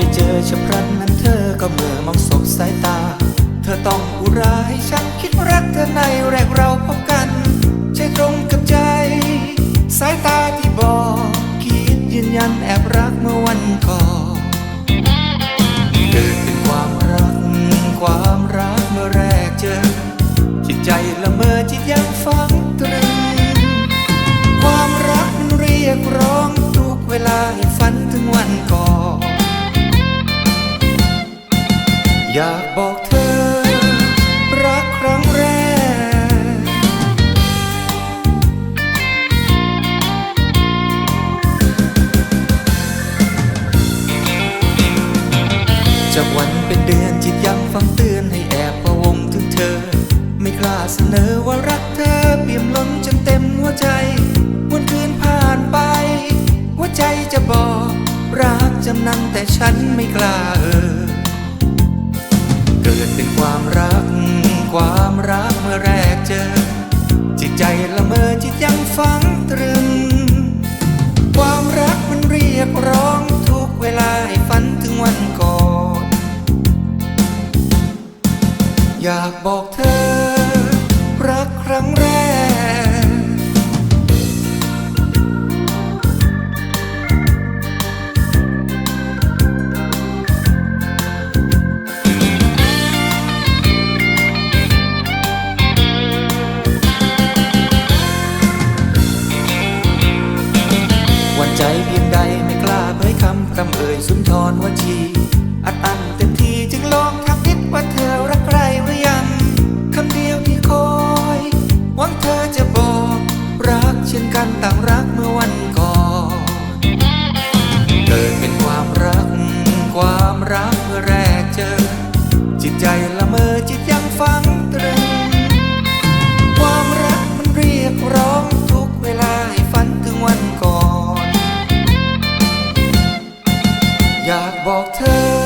ไปเจอฉัพลันนั้นเธอก็เมื่อมองสบสายตา เธอต้องอุราให้ฉันคิดรักเธอในแรกเราพบกัน ใช่ตรงกับใจ สายตาที่บอกคิดยืนยันแอบรักเมื่อวันก่อน จากวันเป็นเดือนจิตยังฟังเตือนให้แอบพะวงถึงเธอ ไม่กล้าเสนอว่ารักเธอเปี่ยมล้นจนเต็มหัวใจ วันคืนผ่านไป หัวใจจะบอกรักจำนำแต่ฉันไม่กล้าเออ เกิดเป็นความรัก ความรักเมื่อแรกเจอ จิตใจละเมอจิตยังฝังตรึ อยากบอกเธอ รักครั้งแรก วันใจเพียงใดไม่กล้าเผยคำคำเอ่ยสุนทริตใจละเมอจิตยังฟังตรึง ความรักมันเรียกร้องทุกเวลาให้ฝันถึงวันก่อน อยากบอกเธอ